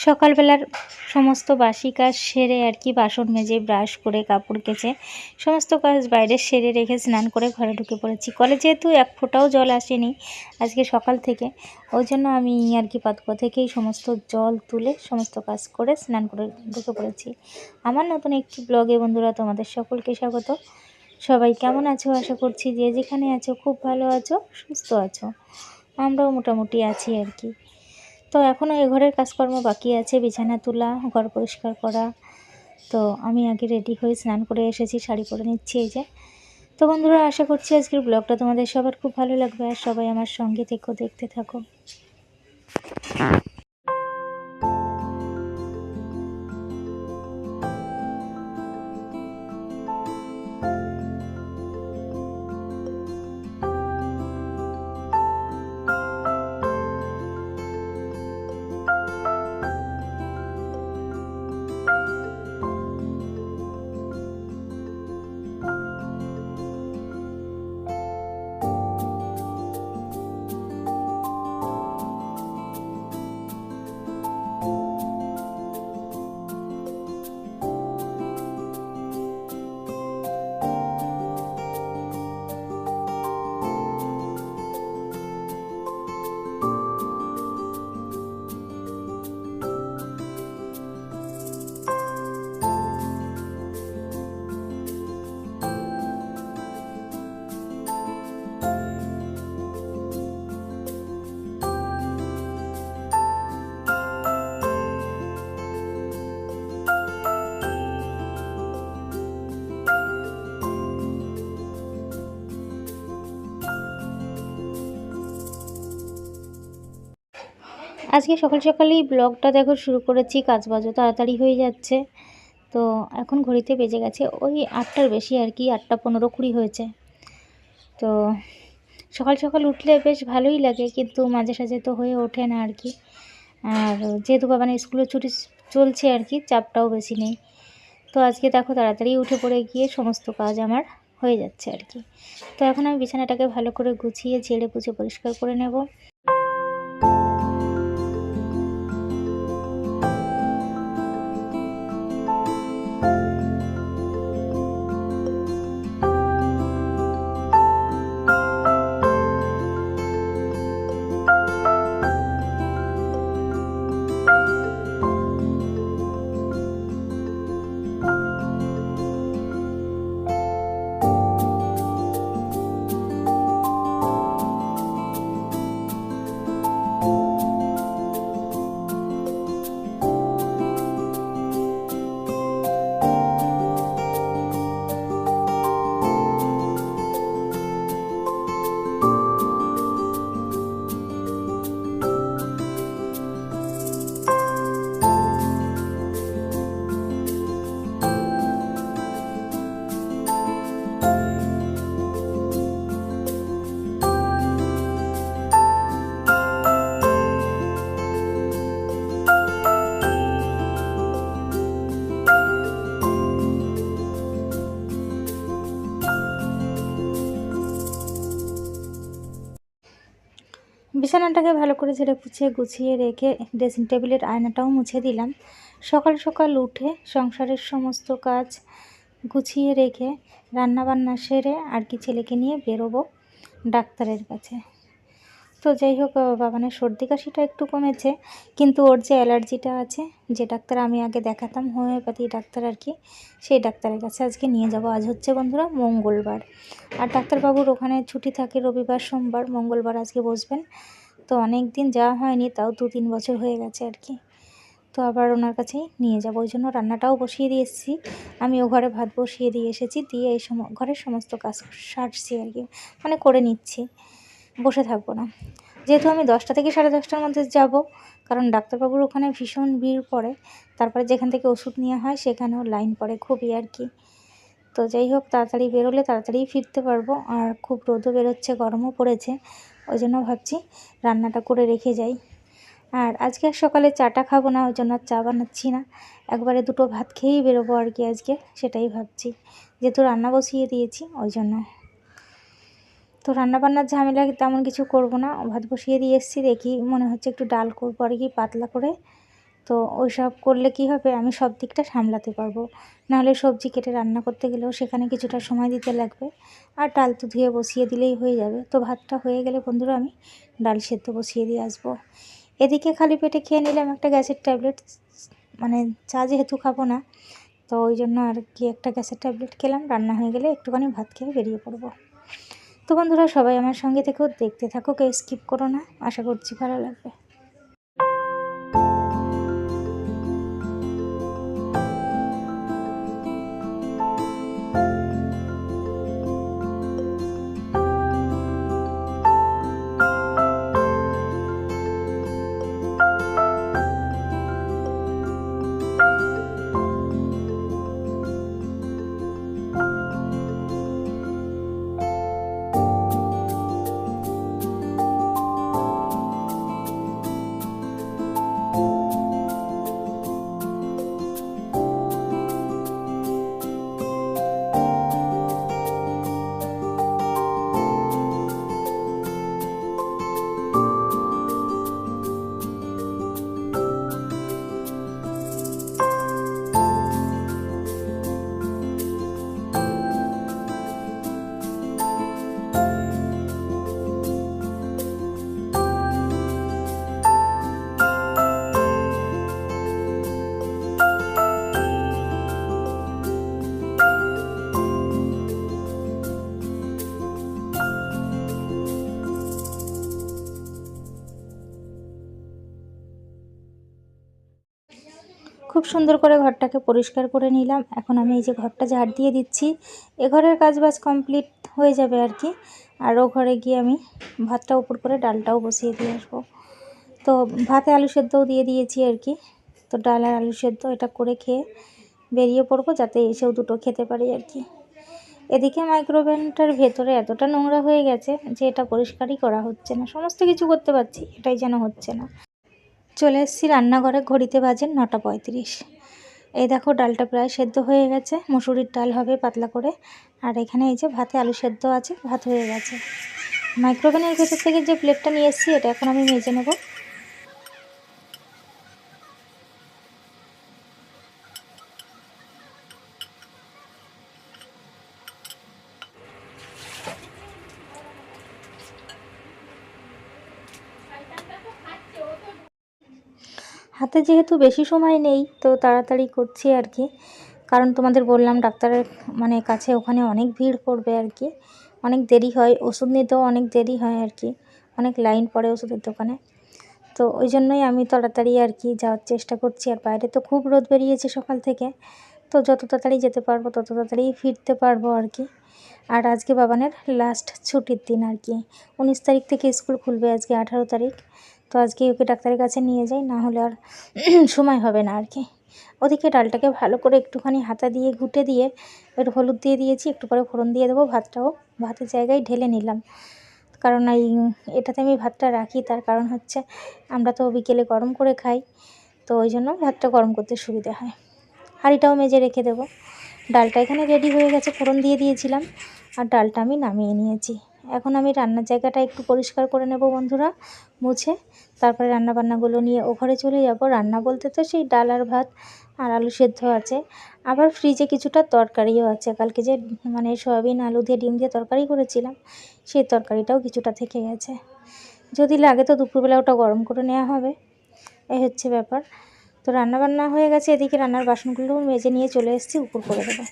সকালবেলার সমস্ত বাসি কাজ সেরে আর কি বাসন মেজে, ব্রাশ করে, কাপড় কেচে সমস্ত কাজ বাইরে সেরে রেখে স্নান করে ঘরে ঢুকে পড়েছি। কলে যেহেতু এক ফোঁটাও জল আসেনি আজকে সকাল থেকে, ওই জন্য আমি আর কি পাতকুয়া থেকেই সমস্ত জল তুলে সমস্ত কাজ করে স্নান করে ঢুকে পড়েছি। আমার নতুন একটি ব্লগে বন্ধুরা তোমাদের সকলকে স্বাগত। সবাই কেমন আছো? আশা করছি যে যেখানে আছো খুব ভালো আছো, সুস্থ আছো। আমরাও মোটামুটি আছি আর কি। তো এখনও এ ঘরের কাজকর্ম বাকি আছে, বিছানা তোলা, ঘর পরিষ্কার করা। তো আমি আগে রেডি হয়ে স্নান করে এসেছি, শাড়ি পরে নিচ্ছি এই যে। তো বন্ধুরা, আশা করছি আজকের ব্লগটা তোমাদের সবার খুব ভালো লাগবে। আর সবাই আমার সঙ্গে থেকো, দেখতে থাকো। আজকে সকাল সকালেই ব্লগটা দেখো শুরু করেছি কাজ বাজও তাড়াতাড়ি হয়ে যাচ্ছে। তো এখন ঘড়িতে বেজে গেছে ওই আটটার বেশি আর কি, আটটা পনেরো কুড়ি হয়েছে। তো সকাল সকাল উঠলে বেশ ভালোই লাগে, কিন্তু মাঝে সাঝে তো হয়ে ওঠে না আর কি। আর যেহেতু বাবানের স্কুলে ছুটি চলছে আর কি, চাপটাও বেশি নেই। তো আজকে দেখো তাড়াতাড়ি উঠে পড়ে গিয়ে সমস্ত কাজ আমার হয়ে যাচ্ছে আর কি। তো এখন আমি বিছানাটাকে ভালো করে গুছিয়ে ঝেড়ে পুছে পরিষ্কার করে নেব। বিছানাটাকে ভালো করে ঝেড়ে পুছিয়ে গুছিয়ে রেখে ড্রেসিং টেবিলের আয়নাটাও মুছে দিলাম। সকাল সকাল উঠে সংসারের সমস্ত কাজ গুছিয়ে রেখে রান্নাবান্না সেরে আর কি ছেলেকে নিয়ে বেরোবো ডাক্তারের কাছে। তো যাই হোক বাবানের সর্দি কাশিটা একটু কমেছে, কিন্তু ওর যে অ্যালার্জিটা আছে, যে ডাক্তার আমি আগে দেখাতাম, হোমিওপ্যাথি ডাক্তার আর কি, সেই ডাক্তারের কাছে আজকে নিয়ে যাব। আজ হচ্ছে বন্ধুরা মঙ্গলবার। আর ডাক্তারবাবুর ওখানে ছুটি থাকে রবিবার, সোমবার, মঙ্গলবার আজকে বসবেন। তো অনেক দিন যাওয়া হয়নি, তাও দু তিন বছর হয়ে গেছে আর কি। তো আবার ওনার কাছেই নিয়ে যাব। ওই জন্য রান্নাটাও বসিয়ে দিয়ে এসেছি। আমি ও ঘরে ভাত বসিয়ে দিয়ে এসেছি, দিয়ে এই সম, ঘরের সমস্ত কাজ সারছি আর কি মানে করে নিচ্ছি। বসে থাকব না। যেহেতু আমি দশটা থেকে সাড়ে দশটার মধ্যে যাব, কারণ ডাক্তারবাবুর ওখানে ভীষণ ভিড় পড়ে, তারপরে যেখান থেকে ওষুধ নেওয়া হয় সেখানেও লাইন পড়ে খুবই আর কি। তো যাই হোক, তাড়াতাড়ি বেরোলে তাড়াতাড়ি ফিরতে পারব, আর খুব রোদও বেরোচ্ছে, গরমও পড়েছে, ওই জন্য ভাবছি রান্নাটা করে রেখে যাই। আর আজকে আর সকালে চাটা খাব না, ওই জন্য চা বানাচ্ছি না। একবারে দুটো ভাত খেয়েই বেরোবো আর কি আজকে, সেটাই ভাবছি। যেহেতু রান্না বসিয়ে দিয়েছি, ওই জন্য। তো রান্নাবান্নার ঝামেলা তেমন কিছু করব না। ভাত বসিয়ে দিয়ে এসেছি, দেখি মনে হচ্ছে একটু ডাল করব আর কি, পাতলা করে। তো ওই সব করলে কি হবে? আমি সব দিকটা সামলাতে পারব। নাহলে সবজি কেটে রান্না করতে গেলেও সেখানে কিছুটা সময় দিতে লাগবে। আর ডাল তো ধুয়ে বসিয়ে দিলেই হয়ে যাবে। তো ভাতটা হয়ে গেলে বন্ধুরা, আমি ডাল সেদ্ধ বসিয়ে দিয়ে আসব। এদিকে খালি পেটে খেয়ে নিলাম একটা গ্যাসের ট্যাবলেট। মানে চা যেহেতু খাব না, তো ওই জন্য আর কি একটা গ্যাসের ট্যাবলেট খেলাম। রান্না হয়ে গেলে একটুখানি ভাত খেয়ে বেরিয়ে পড়ব। তো বন্ধুরা সবাই আমার সঙ্গে থেকেও দেখতে থাকো, কেউ স্কিপ করো না। আশা করছি ভালো লাগবে। সুন্দর করে ঘরটাকে পরিষ্কার করে নিলাম। এখন আমি এই যে ঘরটা ঝাড় দিয়ে দিচ্ছি। এ ঘরের কাজ কমপ্লিট হয়ে যাবে আর কি। আর ও ঘরে গিয়ে আমি ভাতটা উপর করে ডালটাও বসিয়ে দিয়ে আসব। তো ভাতে আলু সেদ্ধও দিয়ে দিয়েছি আর কি। তো ডাল আর আলু সেদ্ধ এটা করে খেয়ে বেরিয়ে পড়ব যাতে এসেও দুটো খেতে পারি আর কি। এদিকে মাইক্রোওভেনটার ভেতরে এতটা নোংরা হয়ে গেছে যে এটা পরিষ্কারই করা হচ্ছে না। সমস্ত কিছু করতে পারছি, এটাই যেন হচ্ছে না। চলে এসেছি রান্নাঘরে, ঘড়িতে বাজে নটা পঁয়ত্রিশ। এই দেখো ডালটা প্রায় সেদ্ধ হয়ে গেছে, মুসুরির ডাল হবে পাতলা করে। আর এখানে এই যে ভাতে আলু সেদ্ধ আছে, ভাত হয়ে গেছে। মাইক্রোওভেনের ভেতর থেকে যে প্লেটটা নিয়ে এসেছি, এটা এখন আমি মেজে নেব। হাতে যেহেতু বেশি সময় নেই, তো তাড়াতাড়ি করছি আর কি। কারণ তোমাদের বললাম ডাক্তারের মানে কাছে ওখানে অনেক ভিড় পড়বে আর কি। অনেক দেরি হয়, ওষুধ নিতেও অনেক দেরি হয় আর কি। অনেক লাইন পড়ে ওষুধের দোকানে। তো ওই জন্যই আমি তাড়াতাড়ি আর কি যাওয়ার চেষ্টা করছি। আর বাইরে তো খুব রোদ বেরিয়েছে সকাল থেকে। তো যত তাড়াতাড়ি যেতে পারব, তত তাড়াতাড়ি ফিরতে পারব আর কি। আর আজকে বাবানের লাস্ট ছুটির দিন আর কি। উনিশ তারিখ থেকে স্কুল খুলবে আজকে আঠারো তারিখ। তো আজকে ওকে ডাক্তারের কাছে নিয়ে যাই, না হলে আর সময় হবে না আর কি ওদিকে ডালটাকে ভালো করে একটুখানি হাতা দিয়ে, ঘুটে দিয়ে, একটু হলুদ দিয়ে দিয়েছি, একটু পরে ফোড়ন দিয়ে দেবো ভাতটাও। ভাতের জায়গায় ঢেলে নিলাম। কারণ এই এটাতে আমি ভাতটা রাখি, তার কারণ হচ্ছে আমরা তো বিকেলে গরম করে খাই, তো ওই জন্য ভাতটা গরম করতে সুবিধা হয়। হাঁড়িটাও মেজে রেখে দেবো। ডালটা এখানে রেডি হয়ে গেছে, ফোড়ন দিয়ে দিয়েছিলাম, আর ডালটা আমি নামিয়ে নিয়েছি। এখন আমি রান্নার জায়গাটা একটু পরিষ্কার করে নেব বন্ধুরা, মুছে। তারপরে রান্না বান্নাগুলো নিয়ে ও ঘরে চলে যাব। রান্না বলতে তো সেই ডাল আর ভাত আর আলু সেদ্ধ আছে। আবার ফ্রিজে কিছুটা তরকারিও আছে। কালকে যে মানে সয়াবিন, আলু দিয়ে, ডিম দিয়ে তরকারি করেছিলাম, সেই তরকারিটাও কিছুটা থেকে গেছে। যদি লাগে তো দুপুরবেলা ওটা গরম করে নেওয়া হবে। এই হচ্ছে ব্যাপার। তো রান্না বান্না হয়ে গেছে। এদিকে রান্নার বাসনগুলো মেজে নিয়ে চলে এসেছি, উপর করে দেবো।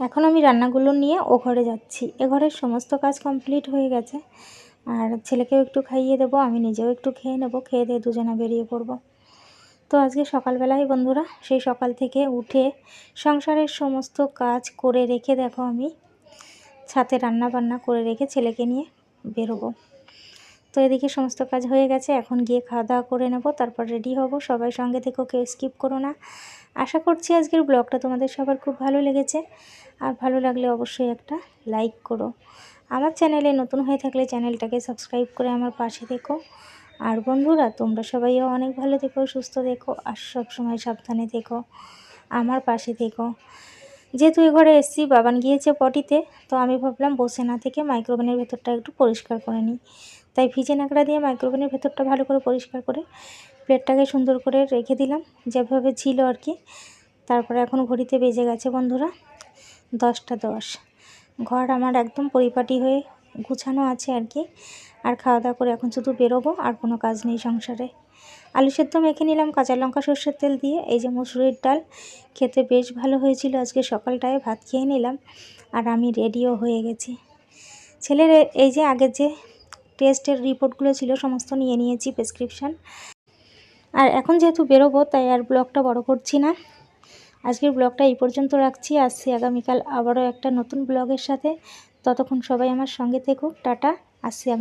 এখন আমি রান্নাগুলো নিয়ে ও ঘরে যাচ্ছি। এ ঘরের সমস্ত কাজ কমপ্লিট হয়ে গেছে। আর ছেলেকেও একটু খাইয়ে দেবো, আমি নিজেও একটু খেয়ে নেব, খেয়ে দিয়ে দুজনে বেরিয়ে পড়ব। তো আজকে সকালবেলায় বন্ধুরা, সেই সকাল থেকে উঠে সংসারের সমস্ত কাজ করে রেখে দেখো আমি, ছাতে রান্না বান্না করে রেখে ছেলেকে নিয়ে বেরোবো। তো এদিকে সমস্ত কাজ হয়ে গেছে, এখন গিয়ে খাওয়া দাওয়া করে নেব, তারপর রেডি হব। সবাই সঙ্গে থেকেও কেউ স্কিপ করো না। আশা করছি আজকের ব্লগটা তোমাদের সবার খুব ভালো লেগেছে। আর ভালো লাগলে অবশ্যই একটা লাইক করো। আমার চ্যানেলে নতুন হয়ে থাকলে চ্যানেলটাকে সাবস্ক্রাইব করে আমার পাশে থেকো। আর বন্ধুরা, তোমরা সবাইও অনেক ভালো থেকো, সুস্থ থেকো, আর সবসময় সাবধানে থেকো, আমার পাশে থেকো। যেহেতু এ ঘরে এসছি বাবান গিয়েছে পটিতে, তো আমি ভাবলাম বসে না থেকে মাইক্রোওভেনের ভেতরটা একটু পরিষ্কার করে নিই। তাই ভিজে নাকড়া দিয়ে মাইক্রোওভেনের ভেতরটা ভালো করে পরিষ্কার করে প্লেটটাকে সুন্দর করে রেখে দিলাম। যেভাবে ছিল আর কি। তারপরে এখন ঘড়িতে বেজে গেছে বন্ধুরা দশটা দশ। ঘর আমার একদম পরিপাটি হয়ে গুছানো আছে আর কি। আর খাওয়া দাওয়া করে এখন শুধু বেরোবো আর কোনো কাজ নেই সংসারে। আলু সেদ্ধ মেখে নিলাম, কাঁচা লঙ্কা, সর্ষের তেল দিয়ে। এই যে মুসুরির ডাল, খেতে বেশ ভালো হয়েছিল। আজকে সকালটায় ভাত খেয়ে নিলাম আর আমি রেডিও হয়ে গেছি। ছেলের এই যে আগের যে টেস্টের রিপোর্টগুলো ছিল, সমস্ত নিয়ে নিয়েছি প্রেসক্রিপশান। আর এখন যেহেতু বেরোবো, তাই আর ব্লগটা বড় করছি না। আজকের ব্লগটা এই পর্যন্ত রাখছি। আসছি আগামীকাল আবারও একটা নতুন ব্লগের সাথে। ততক্ষণ সবাই আমার সঙ্গে থেকো। টাটা। আসছি আগামী